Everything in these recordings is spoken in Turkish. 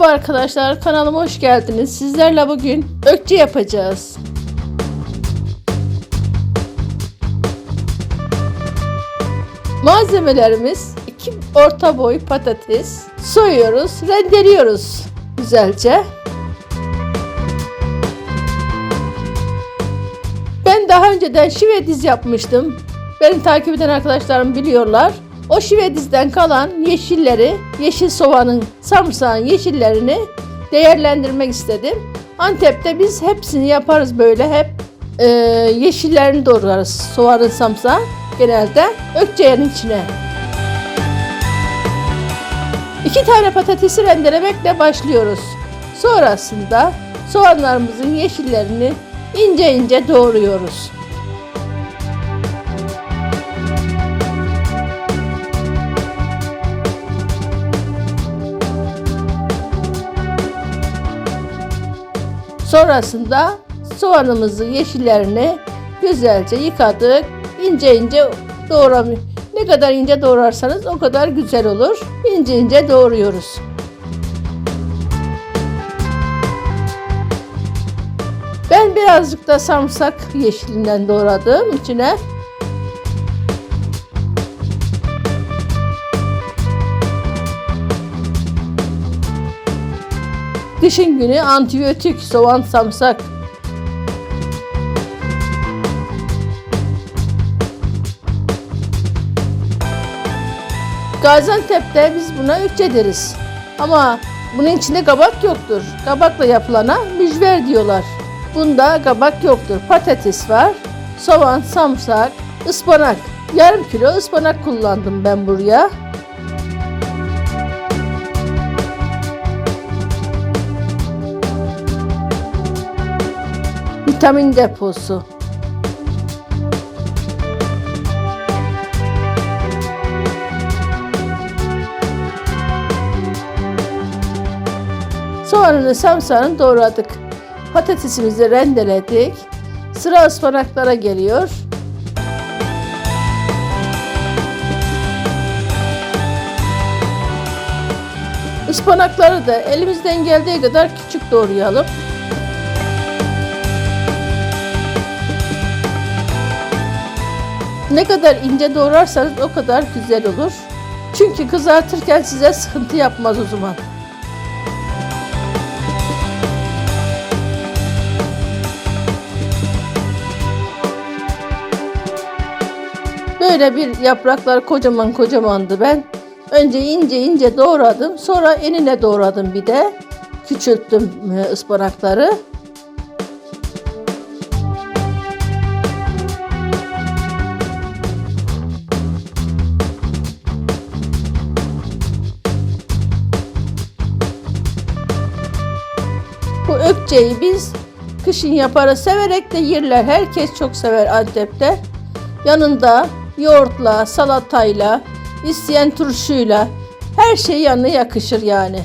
Merhaba arkadaşlar kanalıma hoş geldiniz. Sizlerle bugün ökçe yapacağız. Malzemelerimiz 2 orta boy patates soyuyoruz, rendeliyoruz güzelce. Ben daha önceden şive diz yapmıştım. Beni takip eden arkadaşlarım biliyorlar. O şive dizden kalan yeşilleri, yeşil soğanın, sarımsağın yeşillerini değerlendirmek istedim. Antep'te biz hepsini yaparız böyle hep e, yeşillerini doğrarız. Soğanın samsa genelde ökçeğin içine. İki tane patatesi rendelemekle başlıyoruz. Sonrasında soğanlarımızın yeşillerini ince ince doğruyoruz. Sonrasında soğanımızı yeşillerini güzelce yıkadık. İnce ince doğram. Ne kadar ince doğrarsanız o kadar güzel olur. İnce ince doğruyoruz. Ben birazcık da sarımsak yeşilinden doğradım içine. Kışın günü antibiyotik, soğan, samsak. Gaziantep'te biz buna ökçe deriz. Ama bunun içinde kabak yoktur. Kabakla yapılana mücver diyorlar. Bunda kabak yoktur. Patates var, soğan, samsak, ıspanak. Yarım kilo ıspanak kullandım ben buraya. Vitamin deposu. Soğanını samsağını doğradık. Patatesimizi rendeledik. Sıra ıspanaklara geliyor. Ispanakları da elimizden geldiği kadar küçük doğrayalım. Ne kadar ince doğrarsanız o kadar güzel olur. Çünkü kızartırken size sıkıntı yapmaz o zaman. Böyle bir yapraklar kocaman kocamandı ben. Önce ince ince doğradım. Sonra enine doğradım bir de. Küçülttüm e, ıspanakları. Bu ökçeyi biz kışın yaparız. Severek de yerler. Herkes çok sever Antep'te. Yanında yoğurtla, salatayla, isteyen turşuyla her şey yanına yakışır yani.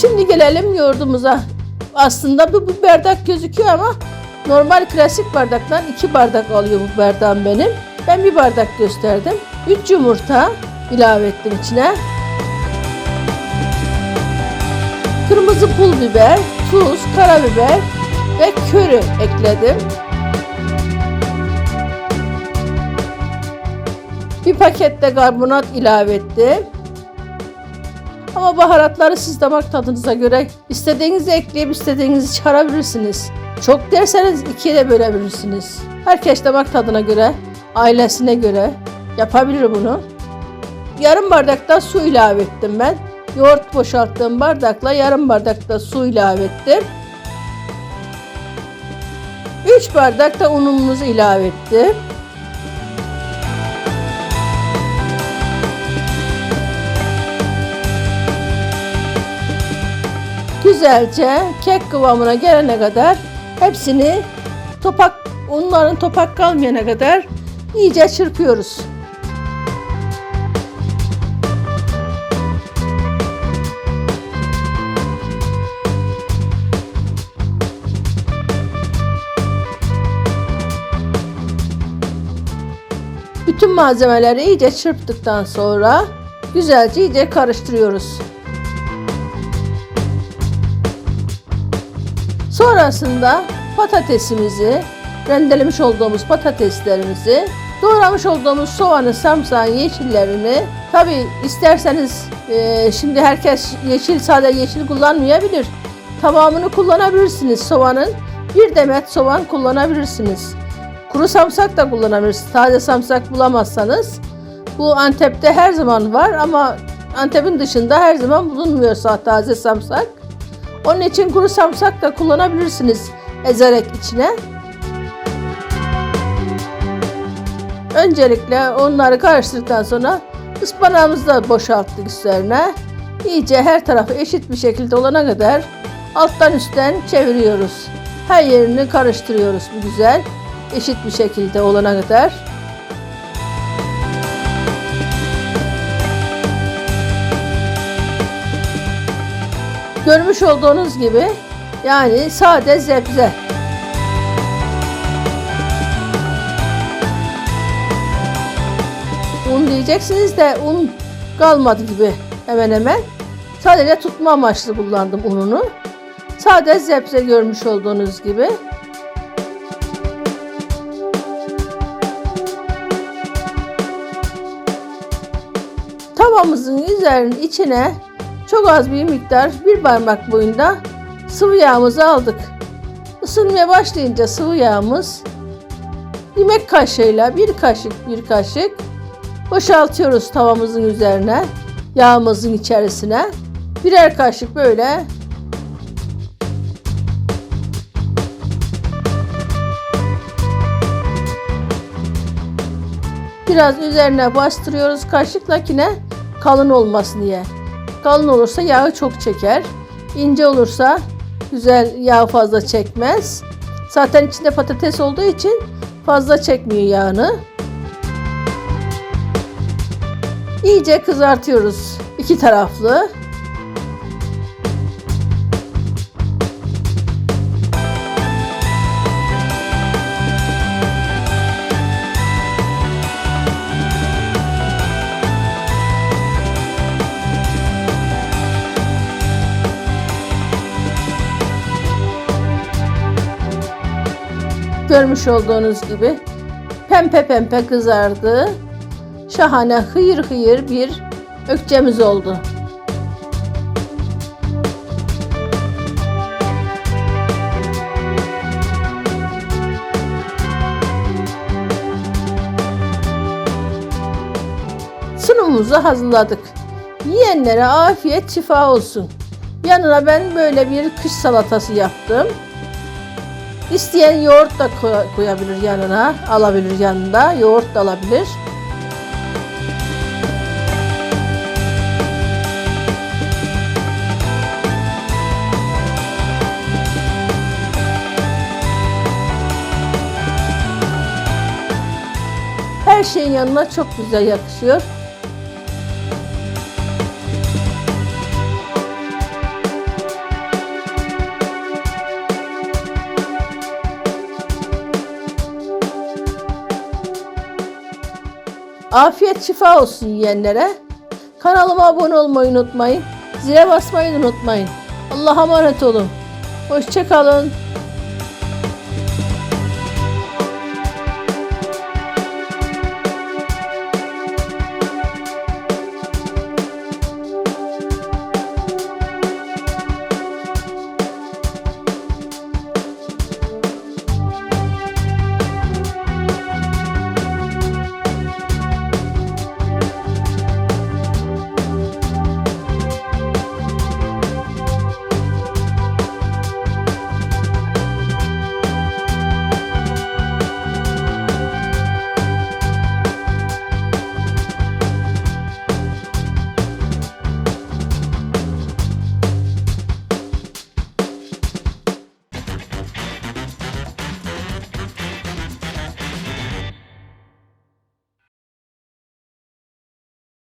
Şimdi gelelim yoğurdumuza. Aslında bu, bu bardak gözüküyor ama normal klasik bardaktan iki bardak alıyor bu bardağım benim. Ben bir bardak gösterdim. 3 yumurta ilave ettim içine. Kırmızı pul biber, tuz, karabiber ve körü ekledim. Bir pakette karbonat ilave ettim. Ama baharatları siz damak tadınıza göre istediğinizi ekleyip istediğinizi çıkarabilirsiniz. Çok derseniz ikiye de bölebilirsiniz. Herkes damak tadına göre, ailesine göre yapabilir bunu. Yarım bardak da su ilave ettim ben. Yoğurt boşalttığım bardakla yarım bardak da su ilave ettim. 3 bardak da unumuzu ilave ettim. güzelce kek kıvamına gelene kadar hepsini topak unların topak kalmayana kadar iyice çırpıyoruz. Bütün malzemeleri iyice çırptıktan sonra güzelce iyice karıştırıyoruz. Sonrasında patatesimizi, rendelemiş olduğumuz patateslerimizi, doğramış olduğumuz soğanı, sarımsağın yeşillerini, tabi isterseniz e, şimdi herkes yeşil sadece yeşil kullanmayabilir. Tamamını kullanabilirsiniz soğanın. Bir demet soğan kullanabilirsiniz. Kuru samsak da kullanabilirsiniz. Taze samsak bulamazsanız. Bu Antep'te her zaman var ama Antep'in dışında her zaman bulunmuyor taze samsak. Onun için kuru samsak da kullanabilirsiniz ezerek içine. Öncelikle onları karıştırdıktan sonra ıspanağımızı da boşalttık üzerine. İyice her tarafı eşit bir şekilde olana kadar alttan üstten çeviriyoruz. Her yerini karıştırıyoruz bu güzel. Eşit bir şekilde olana kadar. Görmüş olduğunuz gibi yani sade zebze. Un diyeceksiniz de un kalmadı gibi hemen hemen. Sadece tutma amaçlı kullandım ununu. Sade zebze görmüş olduğunuz gibi. Tavamızın üzerinin içine çok az bir miktar bir parmak boyunda sıvı yağımızı aldık. Isınmaya başlayınca sıvı yağımız yemek kaşığıyla bir kaşık bir kaşık boşaltıyoruz tavamızın üzerine yağımızın içerisine birer kaşık böyle biraz üzerine bastırıyoruz kaşıkla yine kalın olmasın diye. Kalın olursa yağı çok çeker. İnce olursa güzel yağ fazla çekmez. Zaten içinde patates olduğu için fazla çekmiyor yağını. İyice kızartıyoruz iki taraflı. Görmüş olduğunuz gibi pempe pempe kızardı. Şahane hıyır hıyır bir ökçemiz oldu. Sunumumuzu hazırladık. Yiyenlere afiyet şifa olsun. Yanına ben böyle bir kış salatası yaptım. İsteyen yoğurt da koyabilir yanına, alabilir yanında. Yoğurt da alabilir. Her şeyin yanına çok güzel yakışıyor. Afiyet şifa olsun yiyenlere. Kanalıma abone olmayı unutmayın. Zile basmayı unutmayın. Allah'a emanet olun. Hoşçakalın.